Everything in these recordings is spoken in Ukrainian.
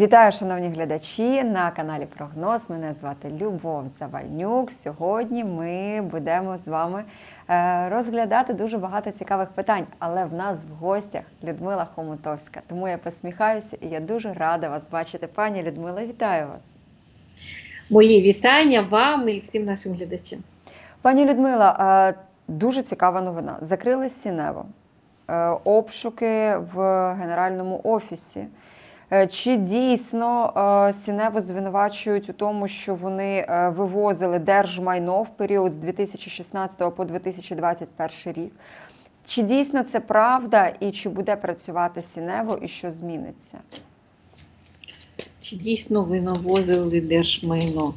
Вітаю, шановні глядачі на каналі Прогноз. Мене звати Любов Завальнюк. Сьогодні ми будемо з вами е, розглядати дуже багато цікавих питань. Але в нас в гостях Людмила Хомутовська. Тому я посміхаюся і я дуже рада вас бачити. Пані Людмила, вітаю вас. Мої вітання вам і всім нашим глядачам. Пані Людмила, е, дуже цікава новина. Закрили Сінево, Е, обшуки в Генеральному офісі. Е, Чи дійсно е, Сінево звинувачують у тому, що вони е, вивозили держмайно в період з 2016 по 2021 рік? Чи дійсно це правда, і чи буде працювати Сінево, і що зміниться? Чи дійсно ви навозили держмайно?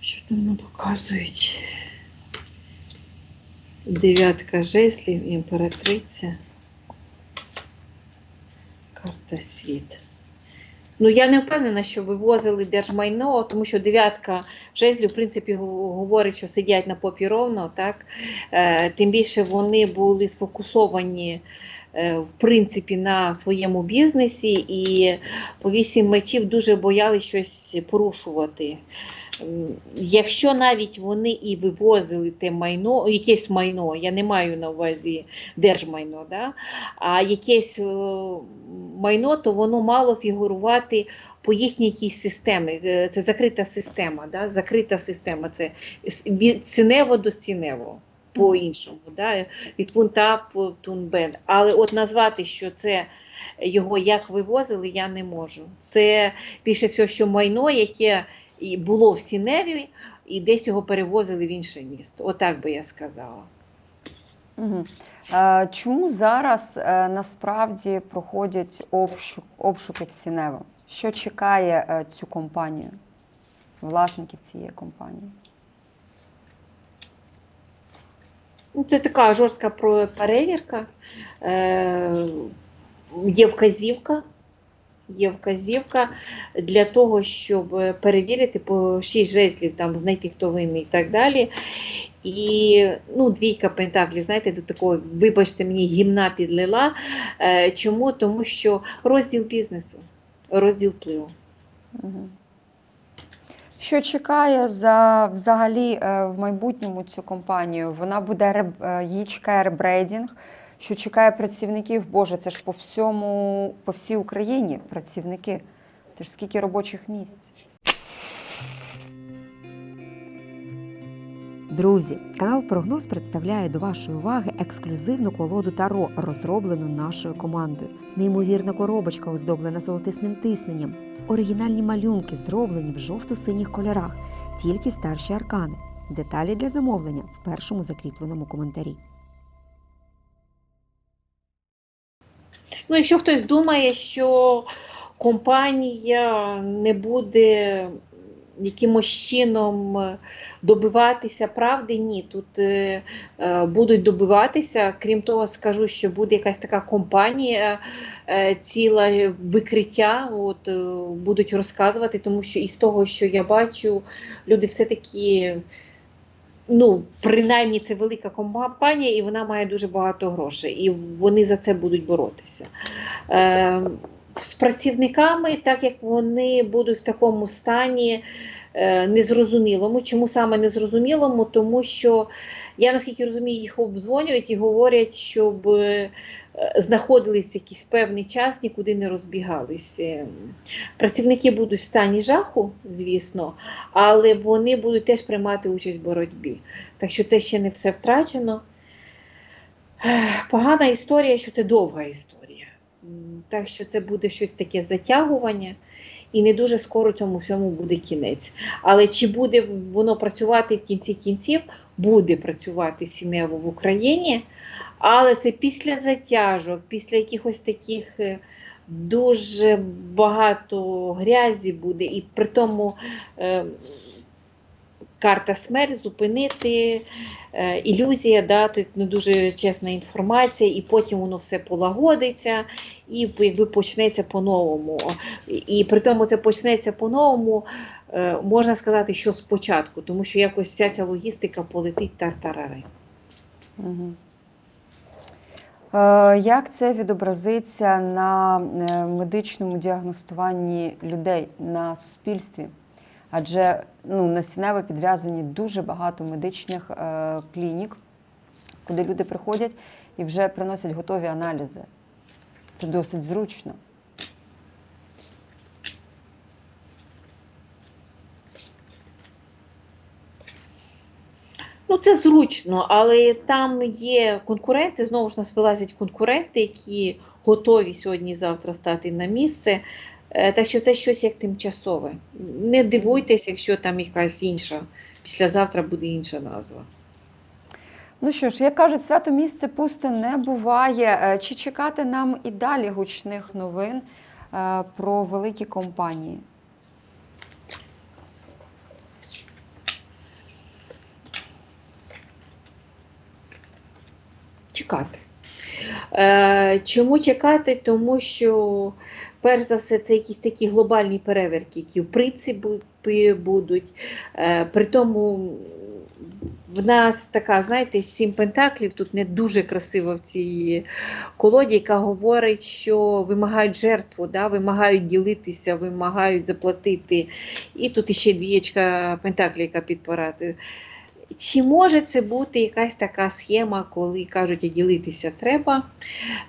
Що там нам показують? Дев'ятка жезлів, імператриця. Карта світ. Ну, я не впевнена, що вивозили держмайно, тому що дев'ятка жезлів, в принципі, говорить, що сидять на попі ровно, так? Е, тим більше вони були сфокусовані е, в принципі на своєму бізнесі, і по вісім мечів дуже боялися щось порушувати. Якщо навіть вони і вивозили те майно, якесь майно, я не маю на увазі держмайно, да? а якесь е, майно, то воно мало фігурувати по їхній якійсь системі. Е, Це закрита система. Да? Закрита система це від синево до стінево. По-іншому, да? від пункту А в Б. Але от назвати, що це його як вивозили, я не можу. Це більше всього, що майно, яке і було в Сіневі, і десь його перевозили в інше місто. Отак би я сказала. Угу. Чому зараз е, насправді проходять обшук, обшуки в Сінево? Що чекає е, цю компанію, власників цієї компанії? Ну, це така жорстка перевірка. Е, є вказівка. Є вказівка для того, щоб перевірити по шість жезлів, там, знайти, хто винний і так далі. І ну, двійка пентаклів, знаєте, до такого, вибачте, мені гімна підлила. Е, чому? Тому що розділ бізнесу, розділ впливу. Що чекає за взагалі е, в майбутньому цю компанію? Вона буде е, її чекає ребрейдинг. Що чекає працівників? Боже, це ж по всьому, по всій Україні працівники. Це ж скільки робочих місць. Друзі, канал Прогноз представляє до вашої уваги ексклюзивну колоду Таро, розроблену нашою командою. Неймовірна коробочка, оздоблена золотисним тисненням. Оригінальні малюнки зроблені в жовто-синіх кольорах, тільки старші аркани. Деталі для замовлення в першому закріпленому коментарі. Ну, якщо хтось думає, що компанія не буде якимось чином е, добиватися правди, ні, тут е, е, будуть добиватися. Крім того, скажу, що буде якась така компанія, е, ціла викриття, от, е, будуть розказувати, тому що із того, що я бачу, люди все-таки. Ну, принаймні, це велика компанія, і вона має дуже багато грошей, і вони за це будуть боротися. Е, з працівниками, так як вони будуть в такому стані е, незрозумілому. Чому саме незрозумілому? Тому що я наскільки розумію, їх обдзвонюють і говорять, щоб е, знаходились якийсь певний час, нікуди не розбігалися. Працівники будуть в стані жаху, звісно, але вони будуть теж приймати участь в боротьбі. Так що це ще не все втрачено. Погана історія, що це довга історія. Так що це буде щось таке затягування, і не дуже скоро цьому всьому буде кінець. Але чи буде воно працювати в кінці кінців, буде працювати Сінево в Україні, але це після затяжок, після якихось таких е, дуже багато грязі буде, і при тому. е, Карта смерть зупинити, е, ілюзія, дати не дуже чесна інформація, і потім воно все полагодиться, і якби почнеться по-новому. І, при тому це почнеться по-новому, е, можна сказати, що спочатку, тому що якось вся ця логістика полетить тартарари. Е, Як це відобразиться на медичному діагностуванні людей на суспільстві? Адже ну, на Сінево підв'язані дуже багато медичних е, клінік, куди люди приходять і вже приносять готові аналізи. Це досить зручно. Ну, це зручно, але там є конкуренти, знову ж нас вилазять конкуренти, які готові сьогодні-завтра стати на місце. Е, Так що це щось як тимчасове. Не дивуйтесь, якщо там якась інша, післязавтра буде інша назва. Ну що ж, як кажуть, свято місце пусто не буває. Е, Чи чекати нам і далі гучних новин е, про великі компанії? Чекати. Чому чекати? Тому що, перш за все, це якісь такі глобальні переверки, які в принципі будуть. Е, При тому в нас така, знаєте, сім пентаклів тут не дуже красиво в цій колоді, яка говорить, що вимагають жертву, да, вимагають ділитися, вимагають заплатити. І тут іще двієчка пентаклів, яка підпоразує. Чи може це бути якась така схема, коли кажуть, а ділитися треба?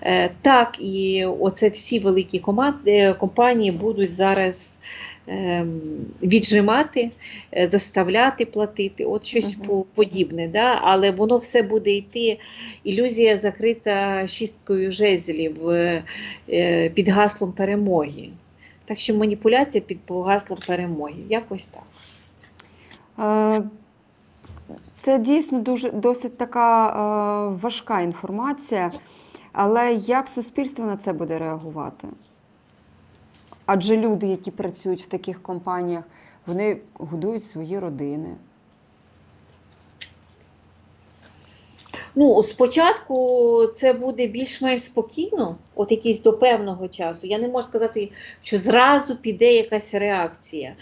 Е, так, і оце всі великі команди, компанії будуть зараз ем, віджимати, е, заставляти платити, от щось Мгм. по- подібне. Да? Але воно все буде йти. Ілюзія закрита шісткою жезлів е, е, під гаслом перемоги. Так що маніпуляція під гаслом перемоги. Якось так. Е, Це дійсно дуже досить така е, важка інформація, але як суспільство на це буде реагувати? Адже люди, які працюють в таких компаніях, вони годують свої родини. Ну, спочатку це буде більш-менш спокійно, от якийсь до певного часу. Я не можу сказати, що зразу піде якась реакція.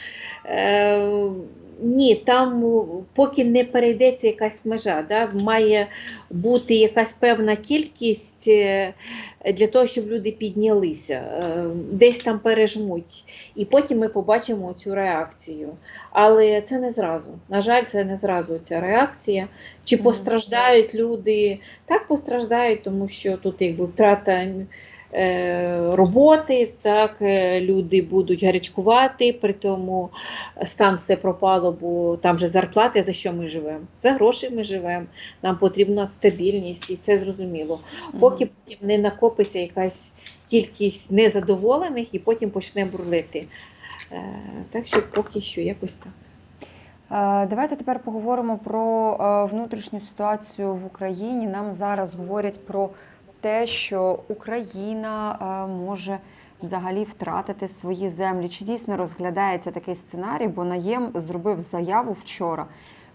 Е, ні, там поки не перейдеться якась межа, да, має бути якась певна кількість е, для того, щоб люди піднялися, е, десь там пережмуть. І потім ми побачимо цю реакцію. Але це не зразу. На жаль, це не зразу ця реакція. Чи постраждають люди? Так постраждають, тому що тут якби втрата е, роботи, так, е, люди будуть гарячкувати, при тому стан все пропало, бо там же зарплати, за що ми живемо? За гроші ми живемо, нам потрібна стабільність, і це зрозуміло. Поки потім не накопиться якась кількість незадоволених і потім почне бурлити. Е, так що поки що якось так. Е, Давайте тепер поговоримо про е, внутрішню ситуацію в Україні. Нам зараз говорять про те, що Україна е, може взагалі втратити свої землі. Чи дійсно розглядається такий сценарій? Бо Наєм зробив заяву вчора,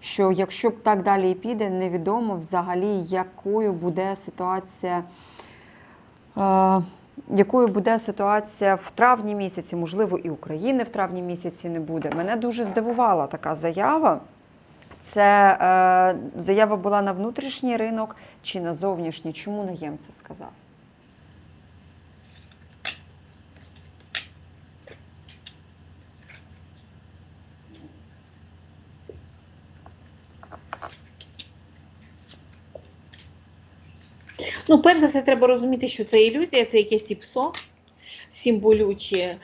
що якщо б так далі і піде, невідомо взагалі, якою буде ситуація. е, Якою буде ситуація в травні місяці, можливо, і України в травні місяці не буде. Мене дуже здивувала така заява. Це е, заява була на внутрішній ринок чи на зовнішній. Чому Наєм це сказав? Ну, перш за все, треба розуміти, що це ілюзія, це якесь іпсо, всім болюче.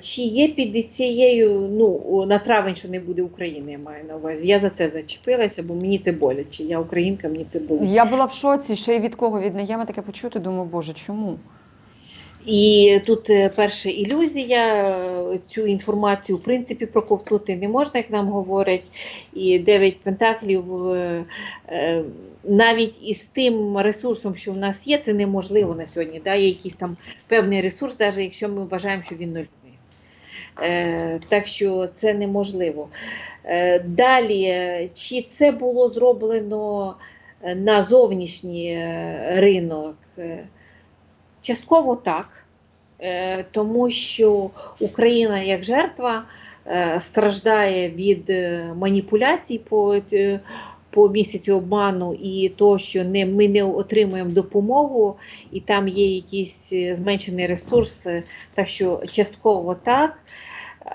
Чи є під цією, ну, на травень, що не буде України, я маю на увазі. Я за це зачепилася, бо мені це боляче. Я українка, мені це боляче. Я була в шоці, ще й від кого від неями таке почути. Думаю, боже, чому? І тут е, перша ілюзія, е, цю інформацію в принципі проковтнути не можна, як нам говорять. І дев'ять пентаклів е, навіть із тим ресурсом, що в нас є, це неможливо на сьогодні. Да? Є якийсь там певний ресурс, навіть якщо ми вважаємо, що він нульовий. Е, так що це неможливо. Далі, чи це було зроблено на зовнішній ринок? Частково так, е, тому що Україна як жертва е, страждає від е, маніпуляцій по, по місяцю обману і то, що не, ми не отримуємо допомогу, і там є якийсь зменшені зменшений ресурс, е, так що частково так.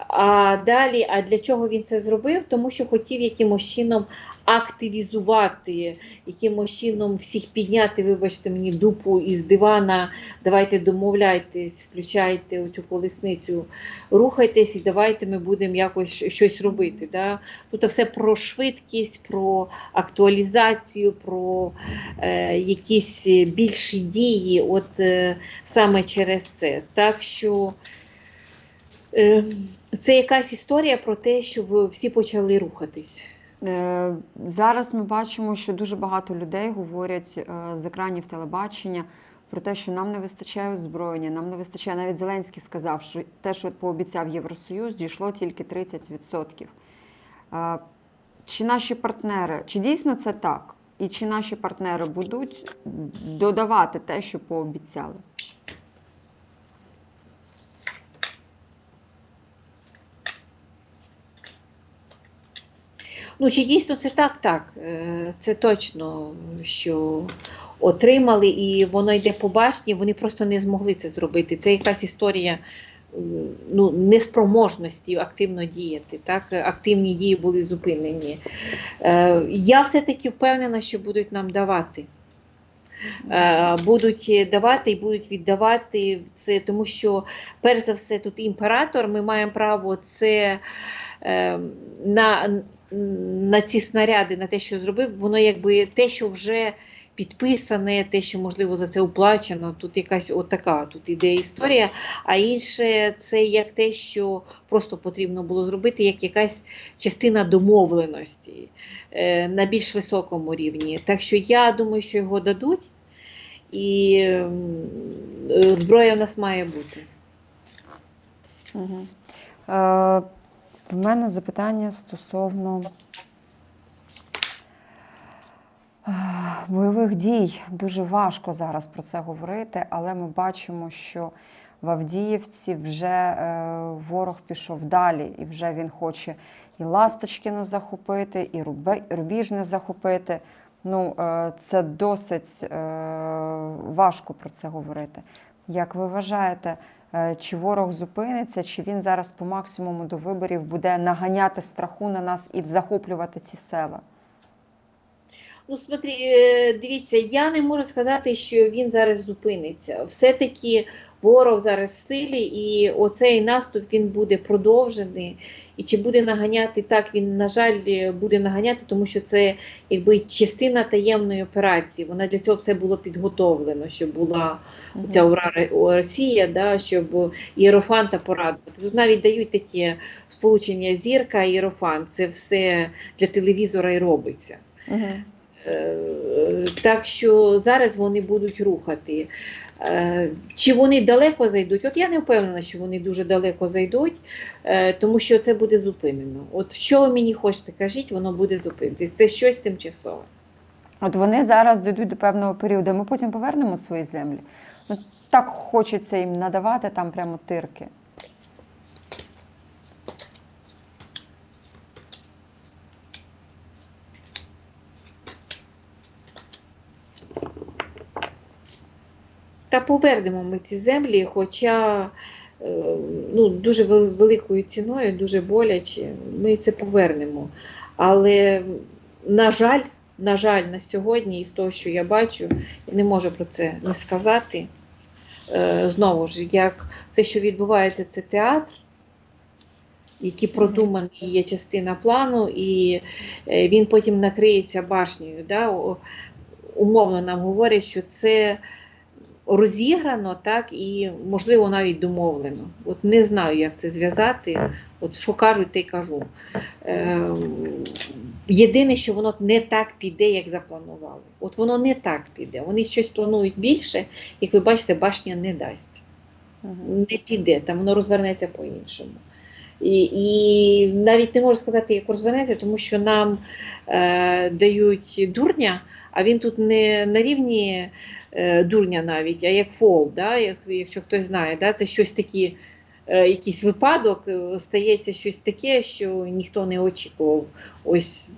А далі, а для чого він це зробив? Тому що хотів якимось чином активізувати, якимось чином всіх підняти, вибачте мені, дупу із дивана, давайте домовляйтесь, включайте цю колесницю, рухайтесь і давайте ми будемо якось щось робити. Да? Тут все про швидкість, про актуалізацію, про е, якісь більші дії, от е, саме через це. Так що це якась історія про те, щоб всі почали рухатись. Е, Зараз ми бачимо, що дуже багато людей говорять е, з екранів телебачення про те, що нам не вистачає озброєння, нам не вистачає. Навіть Зеленський сказав, що те, що пообіцяв Євросоюз, дійшло тільки 30%. Е, Чи наші партнери, чи дійсно це так? І чи наші партнери будуть додавати те, що пообіцяли? Ну, чи дійсно це так? Так. Е, Це точно, що отримали, і воно йде по башні, вони просто не змогли це зробити. Це якась історія е, ну, неспроможності активно діяти. Так? Активні дії були зупинені. Е, Я все-таки впевнена, що будуть нам давати. Будуть давати і будуть віддавати це, тому що, перш за все, тут імператор, ми маємо право це на, на ці снаряди, на те, що зробив, воно якби те, що вже підписане, те, що можливо за це оплачено. Тут якась отака тут іде історія. А інше це як те, що просто потрібно було зробити, як якась частина домовленості е, на більш високому рівні. Так що я думаю, що його дадуть, і е, зброя в нас має бути. Угу. В мене запитання стосовно е, бойових дій. Дуже важко зараз про це говорити, але ми бачимо, що в Авдіївці вже е, ворог пішов далі, і вже він хоче і Ласточкіно захопити, і Рубіжне захопити. Ну, е, це досить важко про це говорити. Як ви вважаєте, Чи ворог зупиниться, чи він зараз по максимуму до виборів буде наганяти страху на нас і захоплювати ці села? Ну, смотри, е, дивіться, я не можу сказати, що він зараз зупиниться. Все-таки ворог зараз в силі, і оцей наступ він буде продовжений. І чи буде наганяти так, він, на жаль, буде наганяти, тому що це якби частина таємної операції. Вона для цього все було підготовлено, щоб була ця ура Росія, да, щоб Єрофанта порадувати. Тут навіть дають такі сполучення зірка і Єрофант. Це все для телевізора і робиться. Угу. Е, Так що зараз вони будуть рухати. Е, Чи вони далеко зайдуть? От я не впевнена, що вони дуже далеко зайдуть, е, тому що це буде зупинено. От що ви мені хочете, кажіть, воно буде зупинитись. Це щось тимчасове. От вони зараз дійдуть до певного періоду. Ми потім повернемо свої землі. Ну, так хочеться їм надавати там прямо тирки. Та повернемо ми ці землі, хоча е, ну, дуже великою ціною, дуже боляче, ми це повернемо. Але, на жаль, на жаль, на сьогодні, із того, що я бачу, я не можу про це не сказати. Е, Знову ж, як це, що відбувається, це театр, який продуманий є частина плану, і е, він потім накриється башнею. Да? Умовно нам говорять, що це розіграно, так, і, можливо, навіть домовлено. От не знаю, як це зв'язати. От що кажуть, те й кажу. Е, єдине, що воно не так піде, як запланували. От воно не так піде. Вони щось планують більше, як ви бачите, башня не дасть. Не піде, там воно розвернеться по-іншому. І, навіть не можу сказати, як розвернеться, тому що нам е, дають дурня, а він тут не на рівні е, дурня навіть, а як фол, да? як, якщо хтось знає, да? це щось таке, е, якийсь випадок, е, стається щось таке, що ніхто не очікував. Ось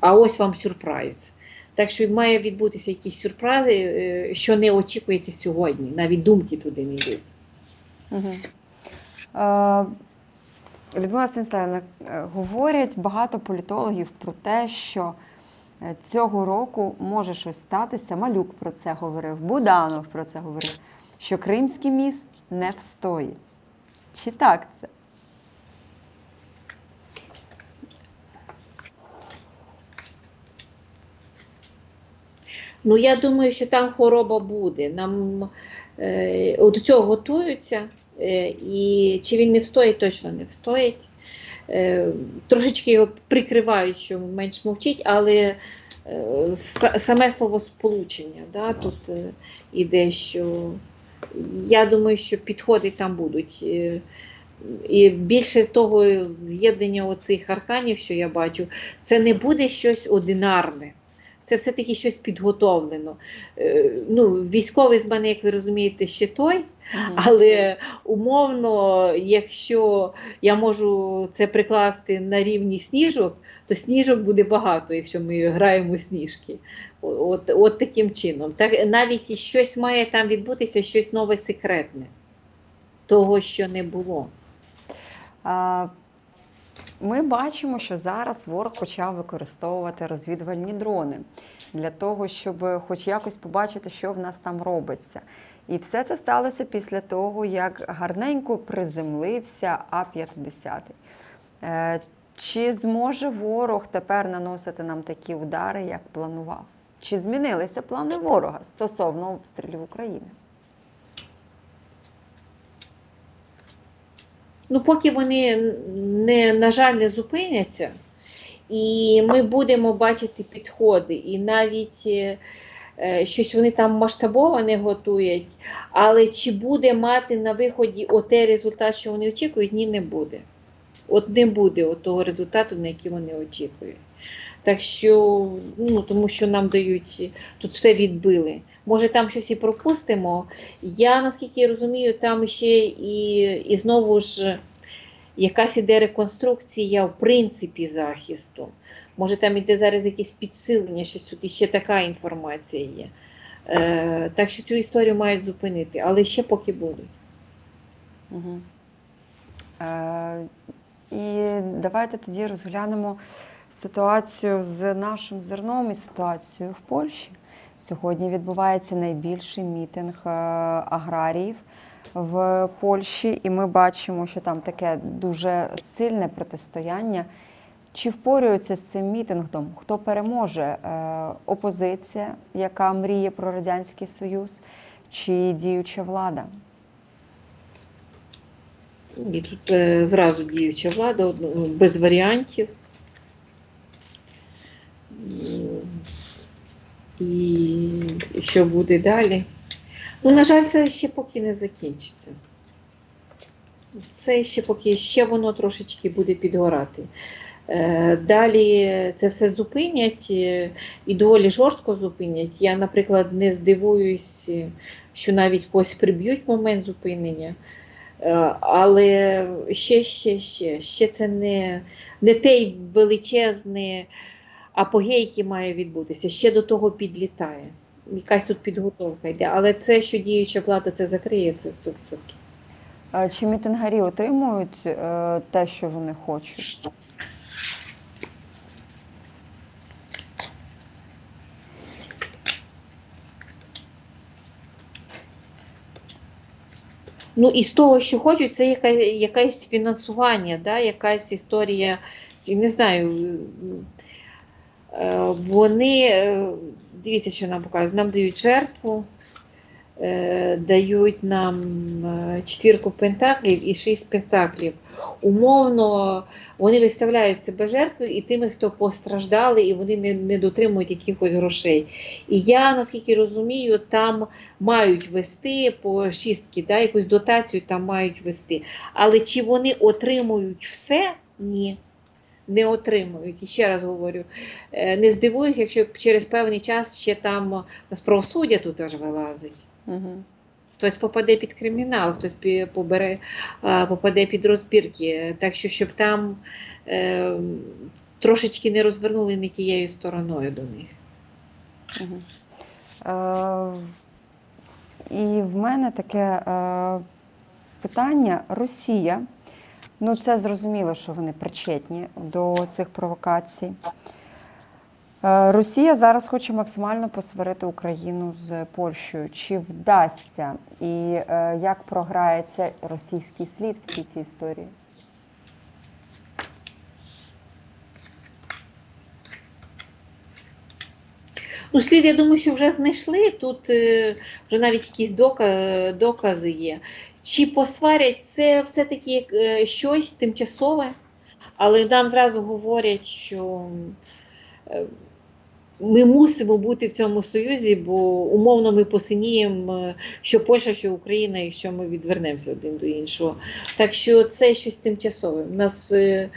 а ось вам сюрприз. Так що має відбутися якісь сюрпризи, е, що не очікується сьогодні. Навіть думки туди не йдуть. Угу. Людмила Станіславівна, е, говорять багато політологів про те, що е, цього року може щось статися. Малюк про це говорив, Буданов про це говорив, що Кримський міст не встоїть. Чи так це? Ну, я думаю, що там хвороба буде. Нам е, до цього готуються, і чи він не встоїть, точно не встоїть. Е, трошечки його прикривають, що менш мовчить, але е, саме слово сполучення да, тут е, іде, що я думаю, що підходи там будуть. Е, і більше того, з'єднання оцих арканів, що я бачу, це не буде щось одинарне. Це все-таки щось підготовлено. Е, Ну, військовий з мене, як ви розумієте, ще той, але умовно, якщо я можу це прикласти на рівні сніжок, то сніжок буде багато, якщо ми граємо у сніжки. От, от таким чином. Так, навіть щось має там відбутися, щось нове секретне, того, що не було. А, Ми бачимо, що зараз ворог почав використовувати розвідувальні дрони для того, щоб хоч якось побачити, що в нас там робиться. І все це сталося після того, як гарненько приземлився А-50. Е, Чи зможе ворог тепер наносити нам такі удари, як планував? Чи змінилися плани ворога стосовно обстрілів України? Ну, поки вони не, на жаль, не зупиняться, і ми будемо бачити підходи, і навіть е, щось вони там масштабоване готують, але чи буде мати на виході отей результат, що вони очікують, ні, не буде. От не буде от того результату, на який вони очікують. Так що, ну тому що нам дають тут все відбили. Може, там щось і пропустимо. Я наскільки розумію, там ще і, і знову ж якась іде реконструкція в принципі захисту. Може, там іде зараз якесь підсилення, щось тут іще така інформація є. Е, так що цю історію мають зупинити, але ще поки будуть. Угу. Е, і давайте тоді розглянемо ситуацію з нашим зерном і ситуацію в Польщі. Сьогодні відбувається найбільший мітинг е, аграріїв в Польщі, і ми бачимо, що там таке дуже сильне протистояння. Чи впорюється з цим мітингом? Хто переможе? Е, Опозиція, яка мріє про Радянський Союз, чи діюча влада? І тут е, зразу діюча влада, без варіантів. І що буде далі? Ну, на жаль, це ще поки не закінчиться. Це ще поки ще воно трошечки буде підгорати. Е, Далі це все зупинять е, і доволі жорстко зупинять. Я, наприклад, не здивуюсь, е, що навіть когось приб'ють момент зупинення. Але ще, ще, ще, ще це не, не той величезний апогей, який має відбутися. Ще до того підлітає. Якась тут підготовка йде. Але це, що діюча влада це закриє, це 100%. Е, Чи мітингарі отримують те, що вони хочуть? Ну і з того, що хочуть, це яка, якесь фінансування, да? якась історія, не знаю. е, Вони, е, дивіться, що нам показують, нам дають жертву, дають нам е, четвірку пентаклів і шість пентаклів. Умовно, вони виставляють себе жертвою і тими, хто постраждали, і вони не, не дотримують якихось грошей. І я, наскільки розумію, там мають вести по шістки, да, якусь дотацію там мають вести. Але чи вони отримують все? Ні. Не отримують. І ще раз говорю, е, не здивуюсь, якщо через певний час ще там нас правосуддя тут аж вилазить. Угу. Хтось попаде під кримінал, хтось побере, попаде під розбірки. Так що, щоб там е, трошечки не розвернули не тією стороною до них. Е, і в мене таке е, питання: Росія. Ну, це зрозуміло, що вони причетні до цих провокацій. Е, Росія зараз хоче максимально посварити Україну з Польщею. Чи вдасться? І е, як програється російський слід в цій цій історії? Ну, слід, я думаю, що вже знайшли. Тут е, вже навіть якісь докази є. Чи посварять це все-таки щось тимчасове, але нам зразу говорять, що ми мусимо бути в цьому союзі, бо умовно ми посиніємо, е, що Польща, що Україна, якщо ми відвернемося один до іншого. Так що це щось тимчасове. У нас е,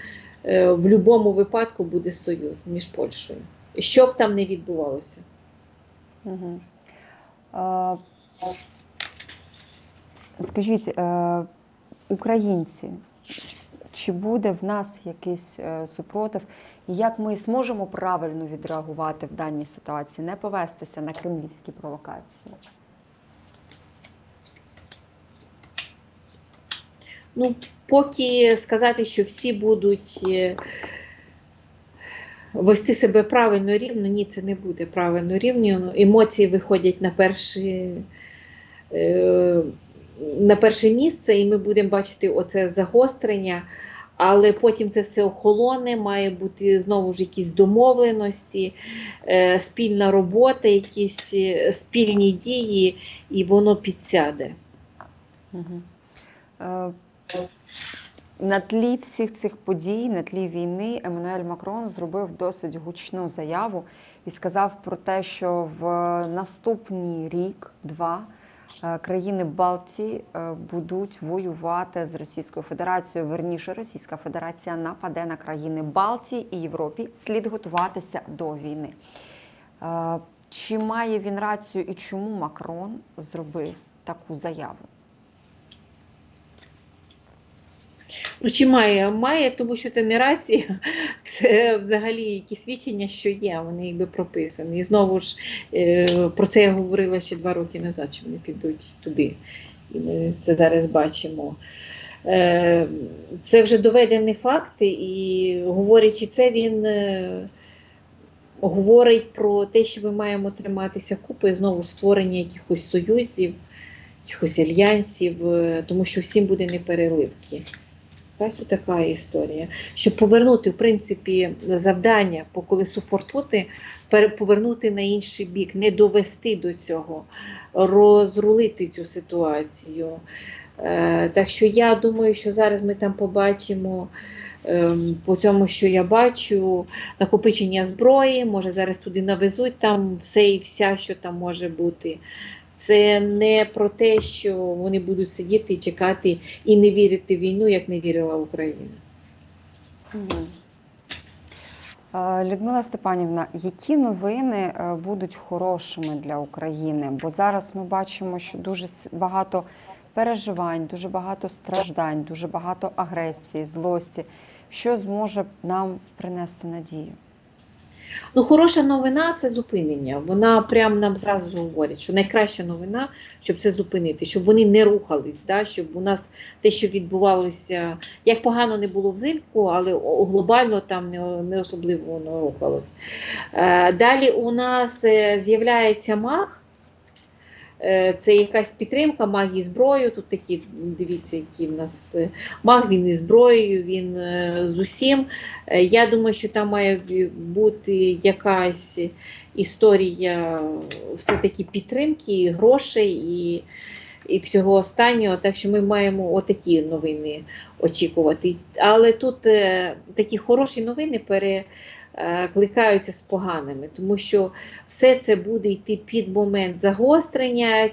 е, в будь-якому випадку буде союз між Польщею. Що б там не відбувалося. Скажіть, українці, чи буде в нас якийсь супротив, як ми зможемо правильно відреагувати в даній ситуації, не повестися на кремлівські провокації? Ну, поки сказати, що всі будуть е, вести себе правильно рівно, ні, це не буде правильно рівно. Емоції виходять на перші, е, на перше місце, і ми будемо бачити оце загострення. Але потім це все охолоне, має бути знову ж якісь домовленості, е, спільна робота, якісь е, спільні дії, і воно підсяде. Е, на тлі всіх цих подій, на тлі війни, Еммануель Макрон зробив досить гучну заяву і сказав про те, що в наступний рік-два країни Балтії е, будуть воювати з Російською Федерацією. Верніше, Російська Федерація нападе на країни Балтії і Європі. Слід готуватися до війни. Е, Чи має він рацію і чому Макрон зробив таку заяву? Чи має? Має, тому що це не рація, це взагалі якісь свідчення, що є, вони якби прописані. І знову ж е, про це я говорила ще два роки назад, що вони підуть туди. І ми це зараз бачимо. Е, це вже доведені факти, і говорячи це, він е, говорить про те, що ми маємо триматися купи, знову ж створення якихось союзів, якихось альянсів, тому що всім буде непереливки. Ось така історія. Щоб повернути, в принципі, завдання по колесу фортути, повернути на інший бік, не довести до цього, розрулити цю ситуацію. Е, так що я думаю, що зараз ми там побачимо. ем, По цьому, що я бачу, накопичення зброї, може зараз туди навезуть там все і вся, що там може бути. Це не про те, що вони будуть сидіти і чекати і не вірити в війну, як не вірила Україна. Е, Людмила Степанівна, які новини е, будуть хорошими для України? Бо зараз ми бачимо, що дуже багато переживань, дуже багато страждань, дуже багато агресії, злості. Що зможе нам принести надію? Ну, хороша новина це зупинення. Вона прям нам зразу говорить, що найкраща новина, щоб це зупинити, щоб вони не рухались, да? щоб у нас те, що відбувалося, як погано не було взимку, але глобально там не, особливо воно рухалось. Е, далі у нас е, з'являється маг. Е, Це якась підтримка магії зброю. Тут такі, дивіться, які в нас е, маг, він і зброєю, він е, з усім. Я думаю, що там має бути якась історія все-таки підтримки, грошей і, і всього останнього. Так що ми маємо отакі новини очікувати. Але тут такі хороші новини перекликаються з поганими, тому що все це буде йти під момент загострення,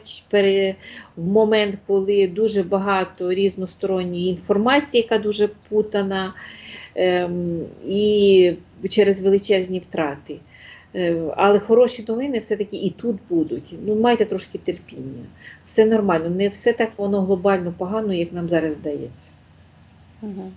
в момент, коли дуже багато різносторонньої інформації, яка дуже путана ем, і через величезні втрати. Е, Але хороші новини все-таки і тут будуть. Ну, майте трошки терпіння. Все нормально, не все так воно глобально погано, як нам зараз здається. Угу.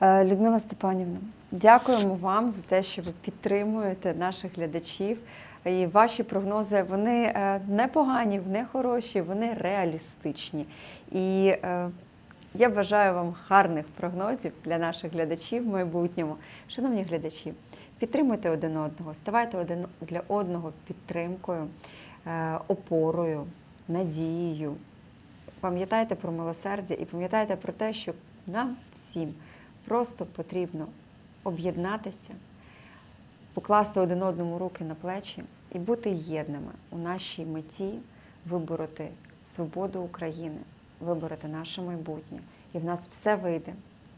Е, Людмила Степанівна, дякуємо вам за те, що ви підтримуєте наших глядачів. І ваші прогнози вони е, не погані, не хороші, вони реалістичні. І е, я бажаю вам гарних прогнозів для наших глядачів в майбутньому. Шановні глядачі, підтримуйте один одного, ставайте один для одного підтримкою, е, опорою, надією. Пам'ятайте про милосердя і пам'ятайте про те, що нам всім просто потрібно об'єднатися, покласти один одному руки на плечі і бути єдними у нашій меті вибороти свободу України, вибороти наше майбутнє. І в нас все вийде.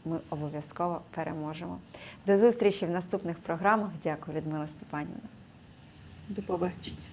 Ми обов'язково переможемо. До зустрічі в наступних програмах. Дякую, Людмила Степанівна. До побачення.